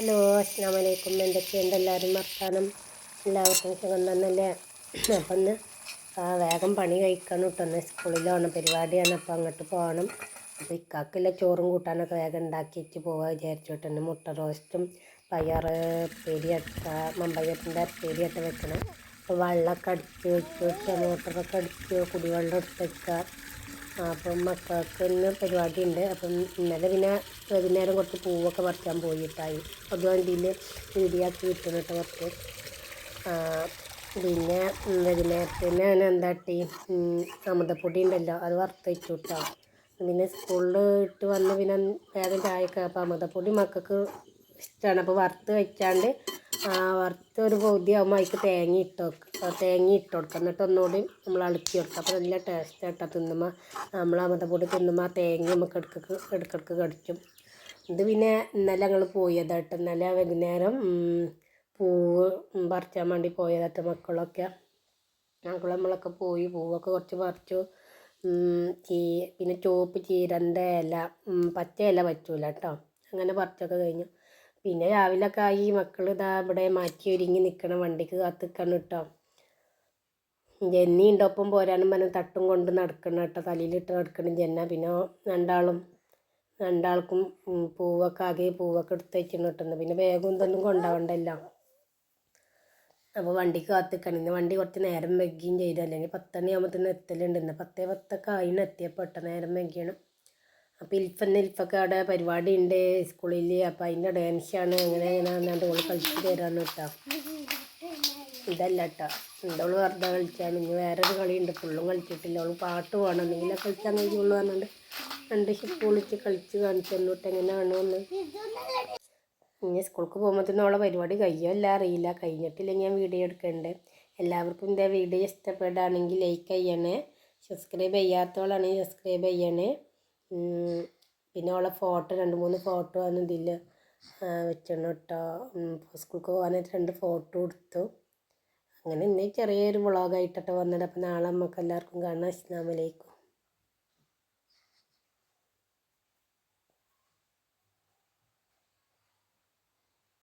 Hello അസ്സാം വലൈക്കും എന്തൊക്കെയുണ്ട് എല്ലാവരും വർത്താനം? എല്ലാവർക്കും സുഖം തന്നല്ലേ അപ്പം ഒന്ന് വേഗം പണി കഴിക്കണം കേട്ടോ. സ്കൂളിലാണ് പരിപാടിയാണ്. അപ്പോൾ അങ്ങോട്ട് പോകണം. അപ്പോൾ ഇക്കാക്കില്ല ചോറും കൂട്ടാനൊക്കെ വേഗം ഉണ്ടാക്കി വെച്ച് പോകാൻ വിചാരിച്ചോട്ടെ മുട്ട റോസ്റ്റും പയർ പേരിയട്ട മമ്പയത്തിന്റെ പേരിയട്ട വെക്കണം. അപ്പോൾ വെള്ളമൊക്കെ അടിച്ച് വെച്ച് മോട്ടറൊക്കെ അടിച്ച് കുടിവെള്ളം എടുത്ത് വെക്കുക. അപ്പം മക്കൾക്ക് ഇന്ന് പരിപാടി ഉണ്ട് അപ്പം ഇന്നലെ പിന്നെ വൈകുന്നേരം കുറച്ച് പൂവൊക്കെ പറിക്കാൻ പോയിട്ടായി. അത് വണ്ടിയിൽ വീടിയാക്കി ആക്കി കേട്ടോ കുറച്ച്. പിന്നെ വൈകുന്നേരത്തിന് ഞാൻ എന്താട്ടി അമൃതപ്പൊടി ഉണ്ടല്ലോ അത് വറുത്ത് വെച്ചു കേട്ടോ പിന്നെ സ്കൂളിൽ ഇട്ട് വന്ന് പിന്നെ വേഗം ചായയൊക്കെ. അപ്പം അമൃതപ്പൊടി മക്കൾക്ക് ഇഷ്ടമാണ് അപ്പോൾ വറുത്ത് വെച്ചാണ്ട് വറുത്ത് ഒരു പകുതിയാകുമ്പോൾ അതിക്ക് തേങ്ങ ഇട്ട് വെക്കുക തേങ്ങ ഇട്ട് കൊടുക്കുക എന്നിട്ട് ഒന്നുകൂടി നമ്മൾ അളുക്കി കൊടുക്കുക അപ്പോൾ നല്ല ടേസ്റ്റ് ആട്ടോ തിന്നുമ്പോൾ നമ്മൾ അമൃതപ്പൊടി തിന്നുമ്പോൾ ആ തേങ്ങ നമുക്ക് ഇടയ്ക്ക് ഇടയ്ക്കിടയ്ക്ക് കടിക്കും. ഇത് പിന്നെ ഇന്നലെ ഞങ്ങൾ പോയതായിട്ട് ഇന്നലെ വൈകുന്നേരം പൂവ് പറിച്ചാൻ വേണ്ടി പോയതായിട്ട് മക്കളൊക്കെ. ഞങ്ങൾ നമ്മളൊക്കെ പോയി പൂവൊക്കെ കുറച്ച് പറിച്ചു. ചീ പിന്നെ ചുവപ്പ് ചീരന്റെ ഇല പച്ച ഇല പറ്റൂല കേട്ടോ. അങ്ങനെ പറിച്ചൊക്കെ കഴിഞ്ഞു. പിന്നെ രാവിലെയൊക്കെ ആയി മക്കൾ ഇതാ ഇവിടെ മാറ്റി ഒരുങ്ങി നിൽക്കണം വണ്ടിക്ക് കാത്ത് നിൽക്കണം കേട്ടോ ജെന്നി ഉണ്ട് ഒപ്പം പോരാനും പറഞ്ഞ് തട്ടും കൊണ്ട് നടക്കണം കേട്ടോ തലയിലിട്ട് നടക്കണം ജെന്ന. പിന്നെ രണ്ടാളും രണ്ടാൾക്കും പൂവൊക്കെ ആകെ പൂവൊക്കെ എടുത്ത് വയ്ക്കണം കേട്ടോ പിന്നെ വേഗം ഇതൊന്നും കൊണ്ടാവണ്ടല്ല. അപ്പോൾ വണ്ടിക്ക് കാത്ത് നിൽക്കണം ഇന്ന് വണ്ടി കുറച്ച് നേരം വെക്കുകയും ചെയ്തു. അല്ലെങ്കിൽ പത്തണി ആകുമ്പോഴത്തേന് എത്തലുണ്ട്. ഇന്ന് പത്തേ പത്തൊക്കെ ആയിന് എത്തിയപ്പോൾ നേരം വൈകിയാണ്. അപ്പോൾ ഇൽഫന്ന് ഇൽഫൊക്കെ അവിടെ പരിപാടി ഉണ്ട് സ്കൂളിൽ അപ്പോൾ അതിന്റെ ഡാൻസാണ് അങ്ങനെ അങ്ങനെ വന്നാണ്ട് ഓൾ കളിച്ച് തരാന്ന് കേട്ടോ ഇതല്ല കേട്ടോ എന്തോൾ വെറുതെ കളിച്ചാണ് ഇനി വേറൊരു കളിയുണ്ട്. ഫുള്ളും കളിച്ചിട്ടില്ല. ഓൾ പാട്ട് വേണം എന്തെങ്കിലും കളിച്ചാൽ കഴിയുള്ളൂ പറഞ്ഞുകൊണ്ട് രണ്ട് ഷിപ്പ് കളിച്ച് കാണിച്ചു തന്നിട്ട് എങ്ങനെ വേണമെന്ന് ഇനി സ്കൂൾക്ക് പോകുമ്പോഴത്തേനും അവളെ പരിപാടി കഴിയുമല്ല അറിയില്ല. കഴിഞ്ഞിട്ടില്ല ഞാൻ വീഡിയോ എടുക്കണ്ട്. എല്ലാവർക്കും എന്റെ വീഡിയോ ഇഷ്ടപ്പെടുകയാണെങ്കിൽ ലൈക്ക് ചെയ്യണേ. സബ്സ്ക്രൈബ് ചെയ്യാത്തവളാണെങ്കിൽ സബ്സ്ക്രൈബ് ചെയ്യണേ. പിന്നെ അവളെ ഫോട്ടോ രണ്ട് മൂന്ന് ഫോട്ടോ ആണ് ഇതിൽ വെച്ചിട്ടുണ്ട് കേട്ടോ. സ്കൂൾക്ക് പോകാനായിട്ട് രണ്ട് ഫോട്ടോ എടുത്തു. അങ്ങനെ ഇന്ന് ചെറിയൊരു വ്ളോഗായിട്ടൊക്കെ വന്നത് അപ്പോൾ നാളെ നമുക്ക് എല്ലാവർക്കും കാണാം. അസ്സാം വലൈക്കും